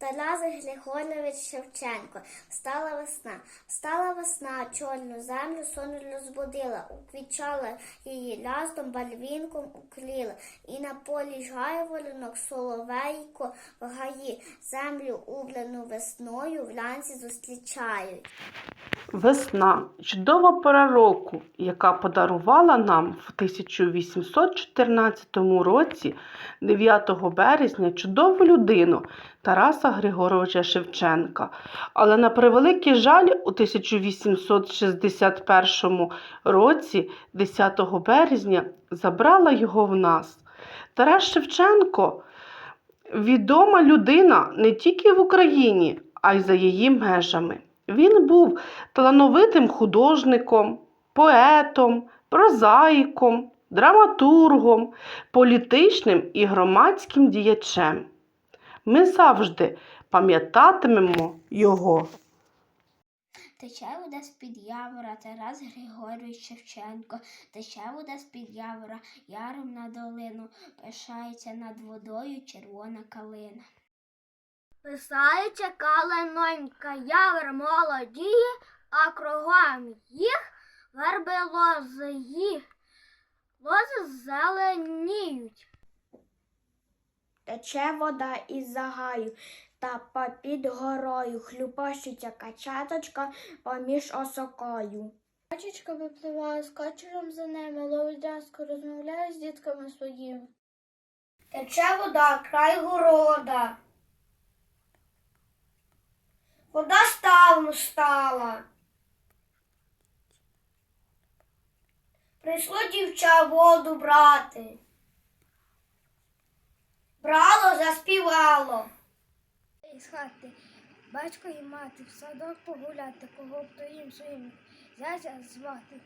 Тарас Григорович Шевченко. Стала весна. Стала весна, чорну землю сон розбудила, уквічала її лястом, барвінком укріла. І на полі жайворонок соловейко в гаї землю убрану весною вранці зустрічають. Весна чудова пора року, яка подарувала нам в 1814 році, 9 березня, чудову людину Тараса Григоровича Шевченка. Але на превеликий жаль, у 1861 році, 10 березня, забрала його в нас. Тарас Шевченко відома людина не тільки в Україні, а й за її межами. Він був талановитим художником, поетом, прозаїком, драматургом, політичним і громадським діячем. Ми завжди пам'ятатимемо його. Тече вода з-під явора Тарас Григорович Шевченко, тече вода з-під явора яром на долину, пишається над водою червона калина. Писається калинонька, явор молодіє, а кругом їх верби лози лози зеленіють. Тече вода із загаю, та попід горою хлюпощиться качаточка поміж осокою. Качечка випливає з качером за ними, ловить рязко, розмовляє з дітками своїми. Тече вода, край города. Вода ставом стала. Прийшло дівча воду брати. Заспівало. Із хати батько і мати в садок погуляти, кого б то їм своїм зятя звати.